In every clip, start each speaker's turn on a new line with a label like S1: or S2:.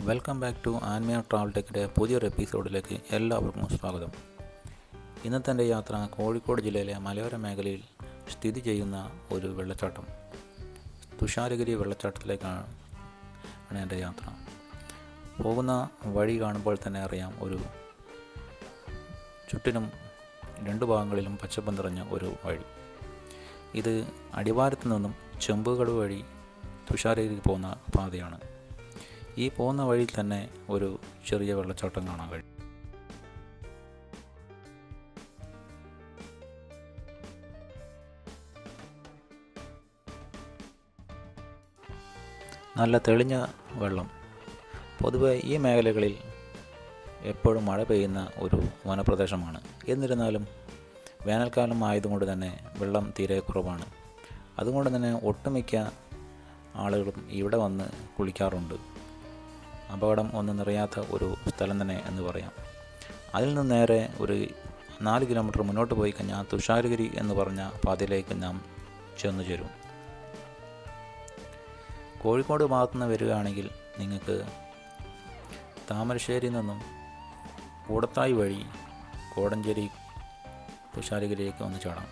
S1: Welcome back to Anmiya travel ടെക്കിന്റെ പുതിയൊരു എപ്പിസോഡിലേക്ക് എല്ലാവർക്കും സ്വാഗതം. ഇന്നത്തെ എന്റെ യാത്ര കോഴിക്കോട് ജില്ലയിലെ മലയോര മേഖലയിൽ സ്ഥിതി ചെയ്യുന്ന ഒരു വെള്ളച്ചാട്ടം. തുഷാരഗിരി വെള്ളച്ചാട്ടത്തിലേക്കാണ് ആണ് എന്റെ യാത്ര. പോകുന്ന വഴി കാണുമ്പോൾ തന്നെ അറിയാം ഒരു ചുറ്റിനും രണ്ട് ഭാഗങ്ങളിലും പച്ചപ്പ് നിറഞ്ഞ ഒരു വഴി. ഇത് അടിവാരത്തു നിന്നും ചെമ്പുകടവ് വഴി തുഷാരഗിരിക്ക് പോകുന്ന പാതയാണ്. ഈ പോകുന്ന വഴിയിൽ തന്നെ ഒരു ചെറിയ വെള്ളച്ചാട്ടം കാണാൻ കഴിയും. നല്ല തെളിഞ്ഞ വെള്ളം. പൊതുവെ ഈ മേഖലകളിൽ എപ്പോഴും മഴ പെയ്യുന്ന ഒരു വനപ്രദേശമാണ്. എന്നിരുന്നാലും വേനൽക്കാലം ആയതുകൊണ്ട് തന്നെ വെള്ളം തീരെ കുറവാണ്. അതുകൊണ്ട് തന്നെ ഒട്ടുമിക്ക ആളുകളും ഇവിടെ വന്ന് കുളിക്കാറുണ്ട്. അപകടം ഒന്നും നിറയാത്ത ഒരു സ്ഥലം തന്നെ എന്ന് പറയാം. അതിൽ നിന്ന് നേരെ ഒരു നാല് കിലോമീറ്റർ മുന്നോട്ട് പോയി കഴിഞ്ഞാൽ തുഷാരഗിരി എന്ന് പറഞ്ഞ പാതയിലേക്ക് നാം ചെന്നു ചേരും. കോഴിക്കോട് ഭാഗത്തു നിന്ന് വരികയാണെങ്കിൽ നിങ്ങൾക്ക് താമരശ്ശേരിയിൽ നിന്നും കൂടത്തായി വഴി കോടഞ്ചേരി തുഷാരഗിരിയിലേക്ക് ഒന്ന് ചാടാം.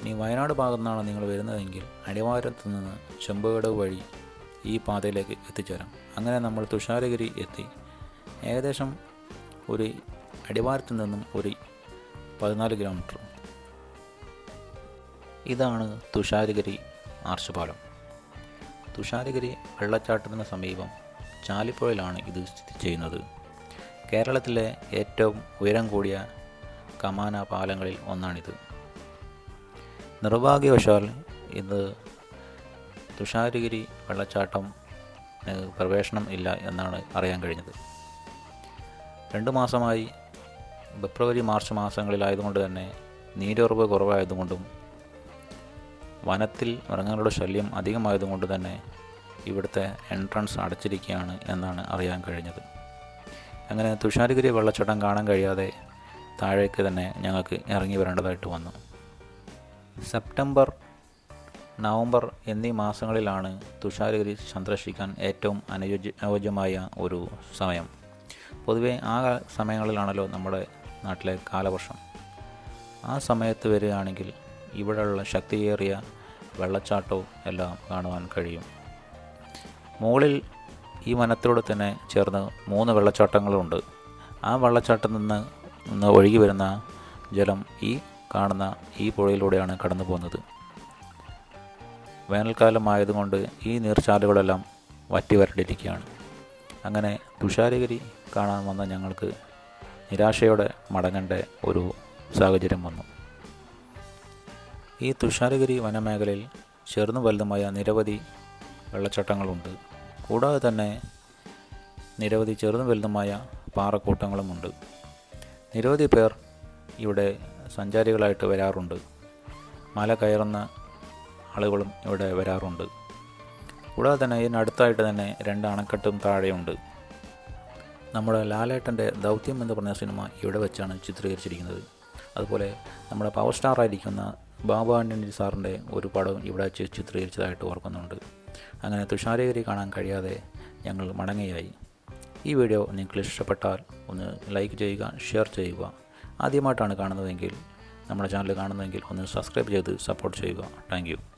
S1: ഇനി വയനാട് ഭാഗത്തു നിന്നാണ് നിങ്ങൾ വരുന്നതെങ്കിൽ അടിവാരത്ത് നിന്ന് ചെമ്പുകടവ് വഴി ഈ പാതയിലേക്ക് എത്തിച്ചേരാം. അങ്ങനെ നമ്മൾ തുഷാരഗിരി എത്തി. ഏകദേശം ഒരു അടിവാരത്ത് നിന്നും ഒരു പതിനാല് കിലോമീറ്റർ. ഇതാണ് തുഷാരഗിരി ആർച്ചുപാലം തുഷാരഗിരി വെള്ളച്ചാട്ടത്തിന് സമീപം ചാലിപ്പുഴയിലാണ് ഇത് സ്ഥിതി ചെയ്യുന്നത്. കേരളത്തിലെ ഏറ്റവും ഉയരം കൂടിയ കമാന പാലങ്ങളിൽ ഒന്നാണിത്. നിർഭാഗ്യവശാൽ ഇത് തുഷാരഗിരി വെള്ളച്ചാട്ടം പ്രവേശനം ഇല്ല എന്നാണ് അറിയാൻ കഴിഞ്ഞത്. രണ്ട് മാസമായി ഫെബ്രുവരി മാർച്ച് മാസങ്ങളിലായതുകൊണ്ട് തന്നെ നീരുറവ് കുറവായതുകൊണ്ടും വനത്തിൽ മൃഗങ്ങളുടെ ശല്യം അധികമായതുകൊണ്ട് തന്നെ ഇവിടുത്തെ എൻട്രൻസ് അടച്ചിരിക്കുകയാണ് എന്നാണ് അറിയാൻ കഴിഞ്ഞത്. അങ്ങനെ തുഷാരഗിരി വെള്ളച്ചാട്ടം കാണാൻ കഴിയാതെ താഴേക്ക് തന്നെ ഞങ്ങൾക്ക് ഇറങ്ങി വരേണ്ടതായിട്ട് വന്നു. സെപ്റ്റംബർ നവംബർ എന്നീ മാസങ്ങളിലാണ് തുഷാരഗിരി സന്ദർശിക്കാൻ ഏറ്റവും അനുയോജ്യ അനുയോജ്യമായ ഒരു സമയം. പൊതുവെ ആ സമയങ്ങളിലാണല്ലോ നമ്മുടെ നാട്ടിലെ കാലവർഷം. ആ സമയത്ത് വരികയാണെങ്കിൽ ഇവിടെയുള്ള ശക്തിയേറിയ വെള്ളച്ചാട്ടവും എല്ലാം കാണുവാൻ കഴിയും. മുകളിൽ ഈ വനത്തിലൂടെ തന്നെ ചേർന്ന് മൂന്ന് വെള്ളച്ചാട്ടങ്ങളുണ്ട്. ആ വെള്ളച്ചാട്ടത്തിൽ നിന്ന് നിന്ന് ഒഴുകി വരുന്ന ജലം ഈ കാണുന്ന ഈ പുഴയിലൂടെയാണ് കടന്നു പോകുന്നത് വേനൽക്കാലം ആയതുകൊണ്ട് ഈ നീർച്ചാലുകളെല്ലാം വറ്റി വരണ്ടിരിക്കുകയാണ്. അങ്ങനെ തുഷാരഗിരി കാണാൻ വന്ന ഞങ്ങൾക്ക് നിരാശയോടെ മടങ്ങേണ്ട ഒരു സാഹചര്യം വന്നു. ഈ തുഷാരഗിരി വനമേഖലയിൽ ചെറുതും വലുതുമായ നിരവധി വെള്ളച്ചാട്ടങ്ങളുണ്ട്. കൂടാതെ തന്നെ നിരവധി ചെറുതും വലുതുമായ പാറക്കൂട്ടങ്ങളുമുണ്ട്. നിരവധി പേർ ഇവിടെ സഞ്ചാരികളായിട്ട് വരാറുണ്ട്. മല കയറുന്ന ആളുകളും ഇവിടെ വരാറുണ്ട്. കൂടാതെ തന്നെ ഇതിനടുത്തായിട്ട് തന്നെ രണ്ട് അണക്കെട്ടും താഴെയുണ്ട്. നമ്മുടെ ലാലേട്ടന്റെ ദൗത്യം എന്ന് പറഞ്ഞ സിനിമ ഇവിടെ വെച്ചാണ് ചിത്രീകരിച്ചിരിക്കുന്നത്. അതുപോലെ നമ്മുടെ പവർ സ്റ്റാർ ആയിരിക്കുന്ന ബാബു ആന്റണി സാറിന്റെ ഒരു പടം ഇവിടെ വെച്ച് ചിത്രീകരിച്ചതായിട്ട് ഓർക്കുന്നുണ്ട്. അങ്ങനെ തുഷാരഗിരി കാണാൻ കഴിയാതെ ഞങ്ങൾ മടങ്ങുകയായി. ഈ വീഡിയോ നിങ്ങൾക്ക് ഇഷ്ടപ്പെട്ടാൽ ഒന്ന് ലൈക്ക് ചെയ്യുക ഷെയർ ചെയ്യുക. ആദ്യമായിട്ടാണ് കാണുന്നതെങ്കിൽ നമ്മുടെ ചാനൽ കാണുന്നതെങ്കിൽ ഒന്ന് സബ്സ്ക്രൈബ് ചെയ്ത് സപ്പോർട്ട് ചെയ്യുക. താങ്ക്